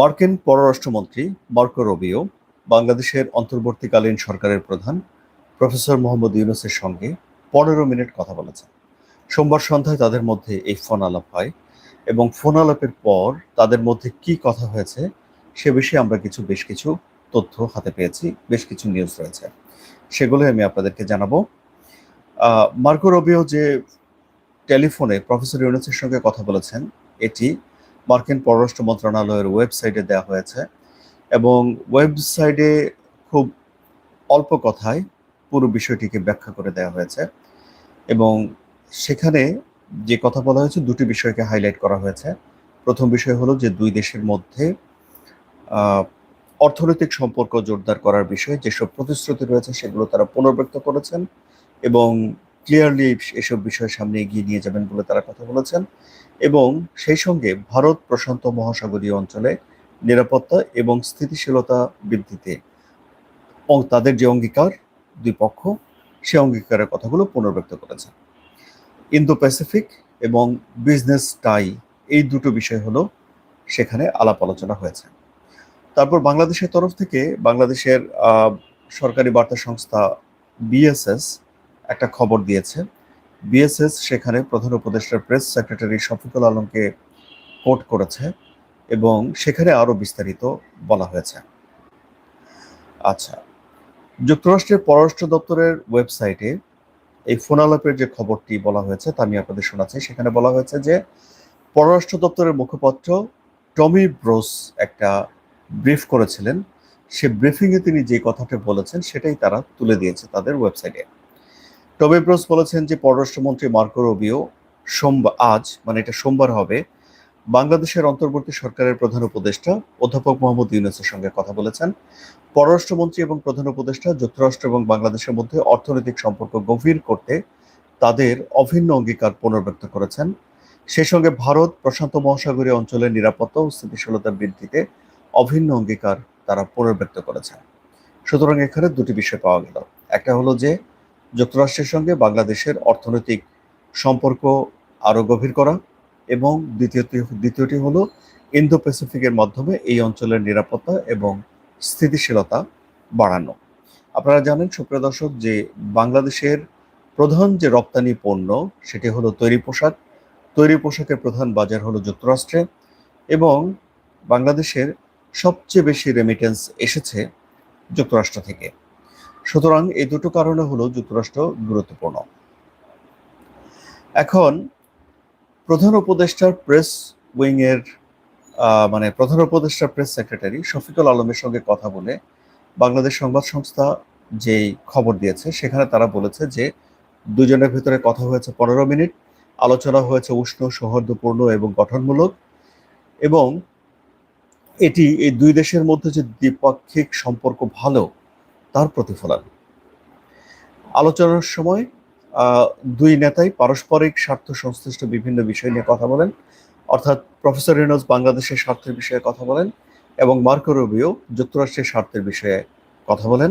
মার্কিন পররাষ্ট্রমন্ত্রী মার্কো রবিও, বাংলাদেশের অন্তর্বর্তীকালীন সরকারের প্রধান প্রফেসর মোহাম্মদ ইউনুসের সঙ্গে পনেরো মিনিট কথা বলেছেন। সোমবার সন্ধ্যায় তাদের মধ্যে এই ফোন আলাপ হয় এবং ফোন আলাপের পর তাদের মধ্যে কি কথা হয়েছে সে বিষয়ে আমরা কিছু, বেশ কিছু তথ্য হাতে পেয়েছি, বেশ কিছু নিউজ রয়েছে। সেগুলোই আমি আপনাদেরকে জানাব। মার্কো রবিও যে টেলিফোনে প্রফেসর ইউনুসের সঙ্গে কথা বলেছেন, এটি মার্কিন পররাষ্ট্র মন্ত্রণালয়ের ওয়েবসাইটে দেওয়া হয়েছে এবং ওয়েবসাইটে খুব অল্প কথায় পুরো বিষয়টিকে ব্যাখ্যা করে দেওয়া হয়েছে এবং সেখানে যে কথা বলা হয়েছে দুটি বিষয়কে হাইলাইট করা হয়েছে। প্রথম বিষয় হলো যে দুই দেশের মধ্যে অর্থনৈতিক সম্পর্ক জোরদার করার বিষয়ে, যেসব প্রতিশ্রুতি রয়েছে সেগুলো তারা পুনর্ব্যক্ত করেছেন এবং ক্লিয়ারলি এসব বিষয় সামনে এগিয়ে নিয়ে যাবেন বলে তারা কথা বলেছেন। এবং সেই সঙ্গে ভারত প্রশান্ত মহাসাগরীয় অঞ্চলে নিরাপত্তা এবং স্থিতিশীলতা বৃদ্ধিতে তাদের যে অঙ্গীকার, দুই পক্ষ, সে অঙ্গীকারের কথাগুলো পুনর্ব্যক্ত করেছে। ইন্দো প্যাসিফিক এবং বিজনেস টাই এই দুটো বিষয় হলো সেখানে আলাপ আলোচনা হয়েছে। তারপর বাংলাদেশের তরফ থেকে বাংলাদেশের সরকারি বার্তা সংস্থা বিএসএস একটা খবর দিয়েছে। বিএসএস সেখানে প্রধান উপদেষ্টার প্রেস সেক্রেটারি শফিকুল আলমকে কোট করেছে এবং সেখানে আরও বিস্তারিত বলা হয়েছে। আচ্ছা যুক্তরাষ্ট্রের পররাষ্ট্র দপ্তরের ওয়েবসাইটে এই ফোন আলাপের যে খবরটি বলা হয়েছে তা আমি আপনাদের শোনাচ্ছি। সেখানে বলা হয়েছে যে, পররাষ্ট্র দপ্তরের মুখপাত্র টমি ব্রোস একটা ব্রিফ করেছিলেন। সে ব্রিফিংয়ে তিনি যে কথাটা বলেছেন সেটাই তারা তুলে দিয়েছে তাদের ওয়েবসাইটে। টমি ব্রোস বলেছেন যে পররাষ্ট্রমন্ত্রী মার্কো রবিও সোমবার আজ মানে এটা সোমবার হবে, বাংলাদেশের অন্তর্বর্তী সরকারের প্রধান উপদেষ্টা অধ্যাপক মোহাম্মদ ইউনুসের সঙ্গে কথা বলেছেন। পররাষ্ট্রমন্ত্রী এবং প্রধান উপদেষ্টা যুক্তরাষ্ট্র এবং বাংলাদেশের মধ্যে অর্থনৈতিক সম্পর্ক গভীর করতে তাদের অভিন্ন অঙ্গীকার পুনর্ব্যক্ত করেছেন। সেই সঙ্গে ভারত প্রশান্ত মহাসাগরীয় অঞ্চলের নিরাপত্তা ও স্থিতিশীলতা বৃদ্ধিতে অভিন্ন অঙ্গীকার তারা পুনর্ব্যক্ত করেছেন। সুতরাং এখানে দুটি বিষয় পাওয়া গেল। একটা হলো যে যুক্তরাষ্ট্রের সঙ্গে বাংলাদেশের অর্থনৈতিক সম্পর্ক আরও গভীর করা এবং দ্বিতীয়টি দ্বিতীয়টি হলো ইন্দো প্যাসিফিকের মাধ্যমে এই অঞ্চলের নিরাপত্তা এবং স্থিতিশীলতা বাড়ানো। আপনারা জানেন, সুপ্রিয় দর্শক, যে বাংলাদেশের প্রধান যে রপ্তানি পণ্য, সেটি হলো তৈরি পোশাক। তৈরি পোশাকের প্রধান বাজার হলো যুক্তরাষ্ট্রে এবং বাংলাদেশের সবচেয়ে বেশি রেমিটেন্স এসেছে যুক্তরাষ্ট্র থেকে। সুতরাং এই দুটো কারণে হলো যুক্তরাষ্ট্র গুরুত্বপূর্ণ। এখন প্রধান উপদেষ্টার প্রেস উইং এর মানে প্রধান উপদেষ্টার প্রেস সেক্রেটারি শফিকুল আলমের সঙ্গে কথা বলে বাংলাদেশ সংবাদ সংস্থা যেই খবর দিয়েছে, সেখানে তারা বলেছে যে দুজনের ভেতরে কথা হয়েছে পনেরো মিনিট, আলোচনা হয়েছে উষ্ণ, সৌহার্দ্যপূর্ণ এবং গঠনমূলক এবং এটি এই দুই দেশের মধ্যে যে দ্বিপাক্ষিক সম্পর্ক ভালো তার প্রতিফলন। আলোচনার সময় দুই নেতাই পারস্পরিক স্বার্থ সংশ্লিষ্ট বিভিন্ন বিষয় নিয়ে কথা বলেন। অর্থাৎ প্রফেসর রেনজ বাংলাদেশের স্বার্থের বিষয়ে কথা বলেন এবং মার্কো রুবিও যুক্তরাষ্ট্রের স্বার্থের বিষয়ে কথা বলেন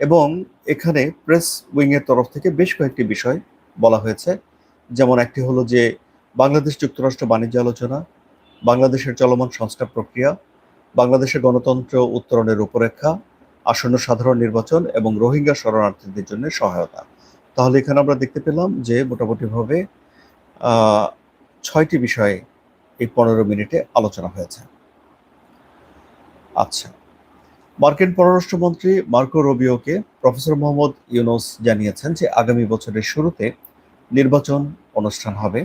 এবং এখানে প্রেস উইং এর তরফ থেকে বেশ কয়েকটি বিষয় বলা হয়েছে। যেমন একটি হলো যে, বাংলাদেশ যুক্তরাষ্ট্র বাণিজ্য আলোচনা, বাংলাদেশের চলমান সংস্কার প্রক্রিয়া, বাংলাদেশের গণতন্ত্র উত্তরণের রূপরেখা আসন্ন সাধারণ নির্বাচন এবং রোহিঙ্গা শরণার্থীদের জন্য সহায়তা। তাহলে এখানে আমরা দেখতে পেলাম যে মোটামুটিভাবে ছয়টি বিষয়ে এই পনেরো মিনিটে আলোচনা হয়েছে। আচ্ছা মার্কিন পররাষ্ট্রমন্ত্রী মার্কো রবিওকে প্রফেসর মোহাম্মদ ইউনুস জানিয়েছেন যে আগামী বছরের শুরুতে নির্বাচন অনুষ্ঠান হবে।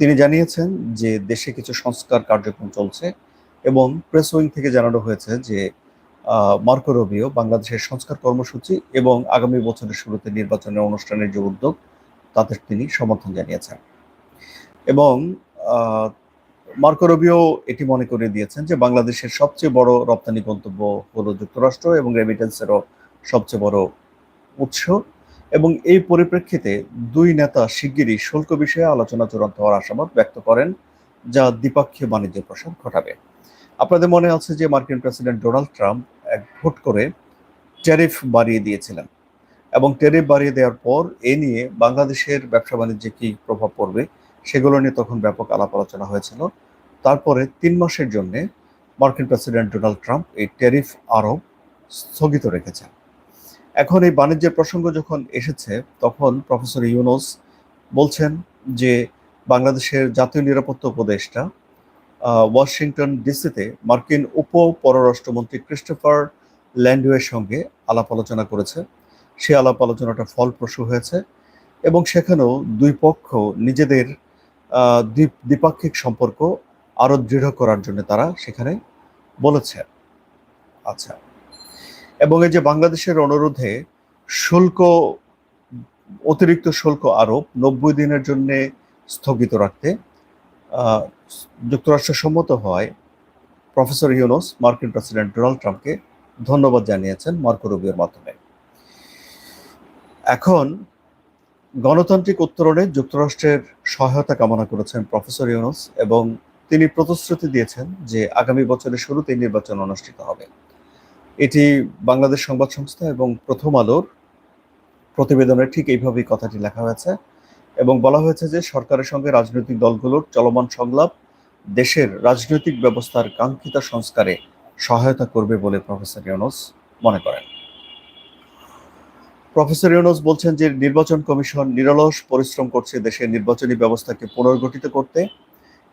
তিনি জানিয়েছেন যে দেশে কিছু সংস্কার কার্যক্রম চলছে এবং প্রেস উইং থেকে জানানো হয়েছে যে মার্কো রবিও বাংলাদেশের সংস্কার কর্মসূচি এবং আগামী বছরের শুরুতে নির্বাচনের অনুষ্ঠানের যে উদ্যোগ, তাদের তিনি সমর্থন জানিয়েছেন। এবং মার্কো রবিও এটি মনে করে দিয়েছেন যে বাংলাদেশের সবচেয়ে বড় রপ্তানি গন্তব্য হলো যুক্তরাষ্ট্র এবং রেমিটেন্সেরও সবচেয়ে বড় উৎস। এবং এই পরিপ্রেক্ষিতে দুই নেতা শিগগিরই শুল্ক বিষয়ে আলোচনা চূড়ান্ত হওয়ার আশাবাদ ব্যক্ত করেন, যা দ্বিপাক্ষীয় বাণিজ্য প্রসার ঘটাবে। আপনাদের মনে আছে যে মার্কিন প্রেসিডেন্ট ডোনাল্ড ট্রাম্প এক ভোট করে ট্যারিফ বাড়িয়ে দিয়েছিলেন? এবং ট্যারিফ বাড়িয়ে দেওয়ার পর এ নিয়ে বাংলাদেশের ব্যবসা বাণিজ্যে কী প্রভাব পড়বে সেগুলো নিয়ে তখন ব্যাপক আলাপ আলোচনা হয়েছিল। তারপরে তিন মাসের জন্যে মার্কিন প্রেসিডেন্ট ডোনাল্ড ট্রাম্প এই ট্যারিফ আরোপ স্থগিত রেখেছেন। এখন এই বাণিজ্যের প্রসঙ্গ যখন এসেছে, তখন প্রফেসর ইউনুস বলছেন যে বাংলাদেশের জাতীয় নিরাপত্তা উপদেষ্টা ওয়াশিংটন ডিসিতে মার্কিন উপ পররাষ্ট্রমন্ত্রী ক্রিস্টোফার ল্যান্ডওয়ের সঙ্গে আলাপ আলোচনা করেছে। সে আলাপ আলোচনাটা ফলপ্রসূ হয়েছে এবং সেখানেও দুই পক্ষ নিজেদের দ্বি- দ্বিপাক্ষিক সম্পর্ক আরও দৃঢ় করার জন্য তারা সেখানে বলেছে। আচ্ছা এবং এই যে বাংলাদেশের অনুরোধে শুল্ক, অতিরিক্ত শুল্ক আরোপ নব্বই দিনের জন্য স্থগিত রাখতে যুক্তরাষ্ট্র সম্মত হওয়ায় প্রফেসর ইউনুস, মার্কিন প্রেসিডেন্ট ডোনাল্ড ট্রাম্পকে ধন্যবাদ জানিয়েছেন মার্কো রুবিওর মাধ্যমে। এখন গণতান্ত্রিক উত্তরণে যুক্তরাষ্ট্রের সহায়তা কামনা করেছেন প্রফেসর ইউনুস এবং তিনি প্রতিশ্রুতি দিয়েছেন যে আগামী বছরের শুরুতেই নির্বাচন অনুষ্ঠিত হবে। এটি বাংলাদেশ সংবাদ সংস্থা এবং প্রথম আলোর প্রতিবেদনে ঠিক এইভাবেই কথাটি লেখা হয়েছে। এবং বলা হয়েছে যে সরকারের সঙ্গে রাজনৈতিক দলগুলোর চলমান সংলাপ দেশের রাজনৈতিক ব্যবস্থার কাঙ্ক্ষিত সংস্কারে সহায়তা করবে বলে প্রফেসর ইউনুস মনে করেন। প্রফেসর ইউনুস বলছেন যে নির্বাচন কমিশন নিরলস পরিশ্রম করছে দেশের নির্বাচনী ব্যবস্থাকে পুনর্গঠিত করতে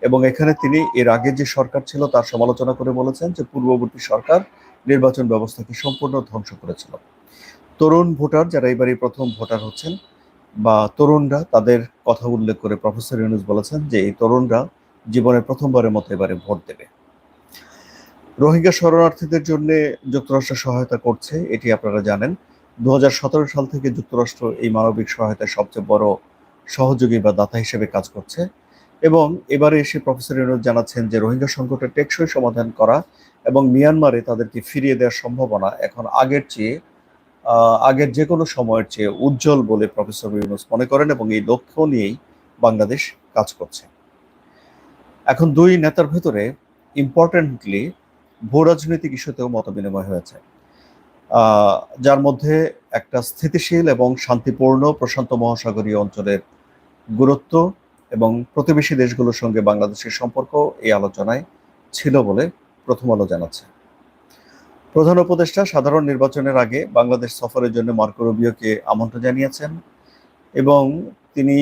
এবং এখানে তিনি এর আগে যে সরকার ছিল তার সমালোচনা করে বলেছেন যে পূর্ববর্তী সরকার নির্বাচন ব্যবস্থাকে সম্পূর্ণ ধ্বংস করেছিল। তরুণ ভোটার যারা এবারই প্রথম ভোটার হচ্ছেন বা তরুণরা তাদের কথা উল্লেখ করে প্রফেসর ইউনুস বলেছেন যে এই তরুণরা জীবনে প্রথমবারের মতো এবারে ভোট দেবে। রোহিঙ্গা শরণার্থীদের জন্য যুক্তরাষ্ট্র সহায়তা করছে, এটি আপনারা জানেন। দুই হাজার সতেরো সাল থেকে যুক্তরাষ্ট্র এই মানবিক সহায়তায় সবচেয়ে বড় সহযোগী বা দাতা হিসেবে কাজ করছে এবং এবারে এসে প্রফেসর ইউনুস জানাচ্ছেন যে রোহিঙ্গা সংকটের টেকসই সমাধান করা এবং মিয়ানমারে তাদেরকে ফিরিয়ে দেওয়ার সম্ভাবনা এখন আগের চেয়ে আগের যে কোনো সময়ের চেয়ে উজ্জ্বল বলে প্রফেসর ইউনুস মনে করেন এবং এই লক্ষ্য নিয়েই বাংলাদেশ কাজ করছে। এখন দুই নেতার ভেতরে ইম্পর্টেন্টলি ভূ রাজনৈতিক ইস্যুতেও মত বিনিময় হয়েছে। যার মধ্যে একটা স্থিতিশীল এবং শান্তিপূর্ণ প্রশান্ত মহাসাগরীয় অঞ্চলের গুরুত্ব এবং প্রতিবেশী দেশগুলোর সঙ্গে বাংলাদেশের সম্পর্ক এই আলোচনায় ছিল বলে প্রথম আলো জানাচ্ছে। প্রধান উপদেষ্টা সাধারণ নির্বাচনের আগে বাংলাদেশ সফরের জন্য মার্কো রুবিওকে আমন্ত্রণ জানিয়েছেন এবং তিনি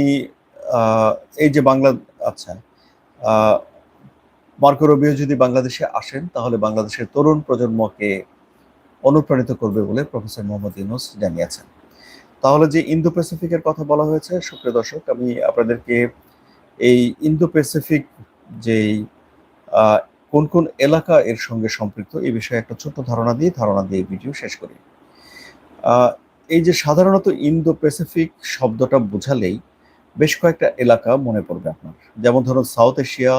এই যে বাংলা আচ্ছা মার্কো রুবিও যদি বাংলাদেশে আসেন তাহলে বাংলাদেশের তরুণ প্রজন্মকে অনুপ্রাণিত করবে বলে প্রফেসর মোহাম্মদ ইউনুস জানিয়েছেন। তাহলে যে ইন্দো প্যাসিফিকের কথা বলা হয়েছে, সুপ্রিয় দর্শক, আমি আপনাদেরকে এই ইন্দো প্যাসিফিক যেই কোন কোন এলাকা এর সঙ্গে সম্পৃক্ত, এই বিষয়ে একটা ছোট্ট ধারণা দিয়ে ধারণা দিয়ে ভিডিও শেষ করি। এই যে সাধারণত ইন্দো প্যাসিফিক শব্দটা বোঝালেই বেশ কয়েকটা এলাকা মনে পড়বে আপনার। যেমন ধরুন South Asia,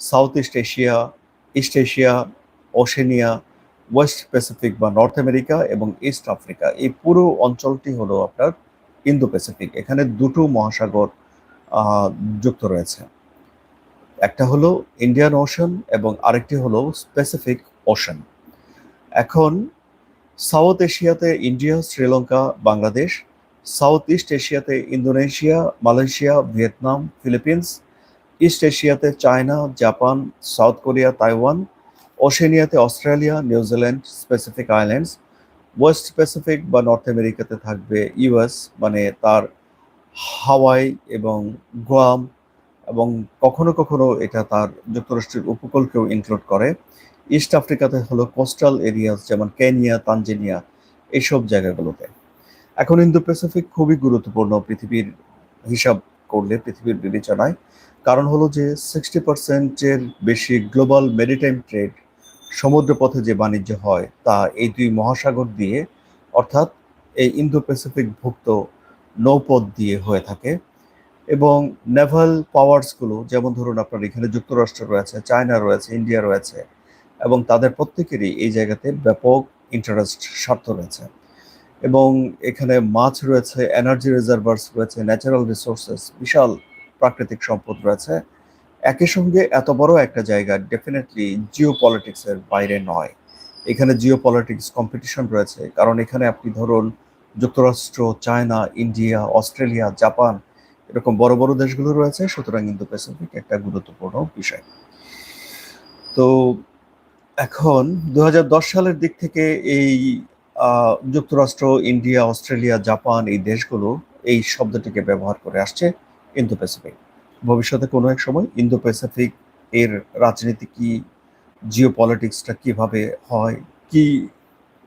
South East Asia East Asia, Oceania, West Pacific বা নর্থ আমেরিকা এবং ইস্ট আফ্রিকা। এই পুরো অঞ্চলটি হলো আপনার ইন্দো প্যাসিফিক এখানে দুটো মহাসাগর যুক্ত রয়েছে। একটা হলো ইন্ডিয়ান ওশান এবং আরেকটি হলো স্পেসিফিক ওশান এখন সাউথ এশিয়াতে India Sri Lanka Bangladesh South East এশিয়াতে Indonesia Malaysia Vietnam Philippines East এশিয়াতে China Japan South Korea Taiwan ওশেনিয়াতে Australia New Zealand specific islands West Pacific বা নর্থ আমেরিকাতে থাকবে ইউএস মানে তার হাওয়াই এবং গোয়াম এবং কখনো কখনো এটা তার যুক্তরাষ্ট্রের উপকূলকেও ইনক্লুড করে। ইস্ট আফ্রিকাতে হলো কোস্টাল এরিয়াস যেমন কেনিয়া তানজেনিয়া এইসব জায়গাগুলোতে। এখন ইন্দো প্যাসিফিক খুবই গুরুত্বপূর্ণ পৃথিবীর হিসাব করলে, পৃথিবীর বিবেচনায়। কারণ হলো যে সিক্সটি পার্সেন্টের বেশি গ্লোবাল মেরিটাইম ট্রেড সমুদ্রপথে যে বাণিজ্য হয়, তা এই দুই মহাসাগর দিয়ে, অর্থাৎ এই ইন্দো প্যাসিফিক ভুক্ত নৌপথ দিয়ে হয়ে থাকে। এবং নেভাল পাওয়ার্সগুলো যেমন ধরুন আপনার এখানে যুক্তরাষ্ট্র রয়েছে, চায়না রয়েছে, ইন্ডিয়া রয়েছে, এবং তাদের প্রত্যেকেরই এই জায়গাতে ব্যাপক ইন্টারেস্ট স্বার্থ রয়েছে। এবং এখানে মাছ রয়েছে এনার্জি রিজার্ভার্স রয়েছে ন্যাচারাল রিসোর্সেস বিশাল প্রাকৃতিক সম্পদ রয়েছে। একই সঙ্গে এত বড় একটা জায়গা ডেফিনেটলি জিও পলিটিক্সের বাইরে নয়। এখানে জিও পলিটিক্স কম্পিটিশন রয়েছে, কারণ এখানে আপনি ধরুন যুক্তরাষ্ট্র, চায়না, ইন্ডিয়া, অস্ট্রেলিয়া, জাপান এরকম বড় বড় দেশগুলো রয়েছে, সুতরাং ইন্দো প্যাসিফিক একটা গুরুত্বপূর্ণ বিষয়। তো এখন দু হাজার দশ সালের দিক থেকে এই যুক্তরাষ্ট্র, ইন্ডিয়া, অস্ট্রেলিয়া, জাপান এই দেশগুলো এই শব্দটিকে ব্যবহার করে আসছে ইন্দো প্যাসিফিক। ভবিষ্যতে কোনো এক সময় ইন্দো প্যাসিফিক এর রাজনীতি কি জিও পলিটিক্সটা কীভাবে হয়, কি,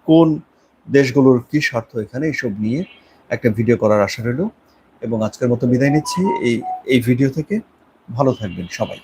কোন দেশগুলোর কি স্বার্থ এখানে এইসব নিয়ে একটা ভিডিও করার আশা রইল। এবং আজকের মতো বিদায় নিচ্ছি। এই এই ভিডিও থেকে ভালো থাকবেন সবাই।